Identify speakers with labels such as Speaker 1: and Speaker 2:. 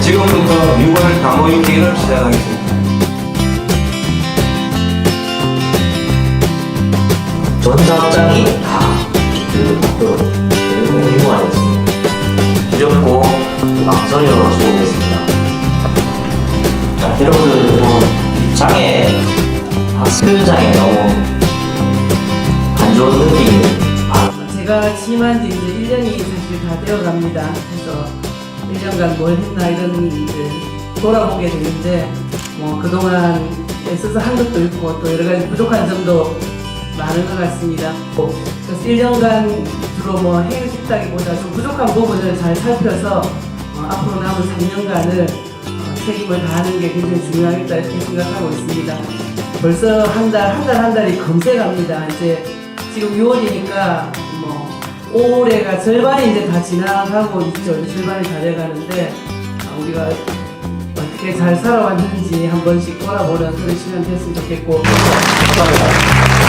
Speaker 1: 지금부터 6월 다모임 게임을 시작하겠습니다.
Speaker 2: 전사업장이 다 그, 그, 그, 유명하였습니다. 두렵고 망설여서 수고했습니다. 자, 여러분들 뭐 장애 학습장에 너무 안 좋은 느낌이 아,
Speaker 3: 제가 취임한 지 이제 1년이 사실 다 되어 갑니다. 그래서 1년간 뭘 했나 이런 이제 돌아보게 되는데 뭐 그동안 애써서 한 것도 있고 또 여러 가지 부족한 점도 많은 것 같습니다. 그래서 1년간 주로 뭐 해결했다기보다 좀 부족한 부분을 잘 살펴서 어, 앞으로 남은 3년간을 어, 책임을 다하는 게 굉장히 중요하겠다 이렇게 생각하고 있습니다. 벌써 한 달, 한 달 한 달이 금세 갑니다. 이제 지금 6월이니까 뭐 올해가 절반이 이제 다 지나가고 있죠. 절반이 다 돼가는데 아, 우리가 어떻게 잘 살아왔는지 한 번씩 돌아보는 그런 시간 됐으면 좋겠고
Speaker 1: 감사합니다.